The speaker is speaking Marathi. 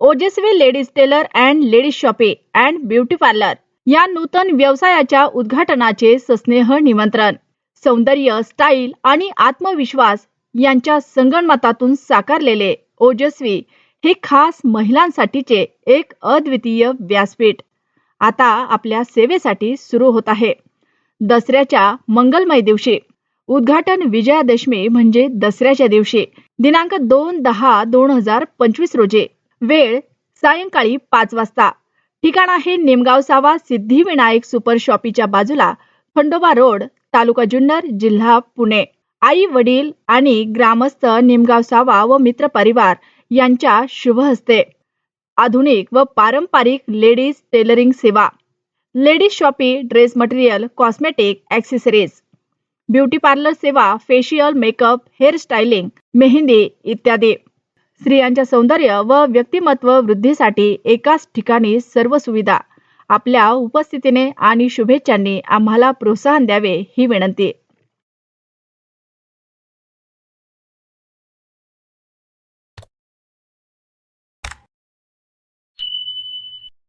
Ojaswi ladies tailor and ladies shoppe and beauty parlour या नूतन व्यवसायाच्या उद्घाटनाचे सस्नेह निमंत्रण. सौंदर्य स्टाईल आणि आत्मविश्वास यांच्या संगणमतातून साकारलेले ओजस्वी हे खास महिलांसाठीचे एक अद्वितीय व्यासपीठ. आता आपल्या सेवेसाठी सुरू होत आहे. दसऱ्याच्या मंगलमय दिवशी उद्घाटन विजयादशमी म्हणजे दसऱ्याच्या दिवशी. दिनांक दोन दहा दोन हजार पंचवीस रोजी. वेळ सायंकाळी पाच वाजता. ठिकाण आहे निमगाव सावा सिद्धिविनायक सुपर शॉपीच्या बाजूला खंडोबा रोड तालुका जुन्नर जिल्हा पुणे. आई वडील आणि ग्रामस्थ निमगाव सावा व मित्र परिवार यांच्या शुभ हस्ते. आधुनिक व पारंपरिक लेडीज टेलरिंग सेवा. Ladies shoppe dress material cosmetic accessories. Beauty parlour सेवा facial makeup hair styling mehndi इत्यादी. स्त्रियांच्या सौंदर्य व व्यक्तिमत्व वृद्धीसाठी एकाच ठिकाणी सर्व सुविधा. आपल्या उपस्थितीने आणि शुभेच्छांनी आम्हाला प्रोत्साहन द्यावे ही विनंती.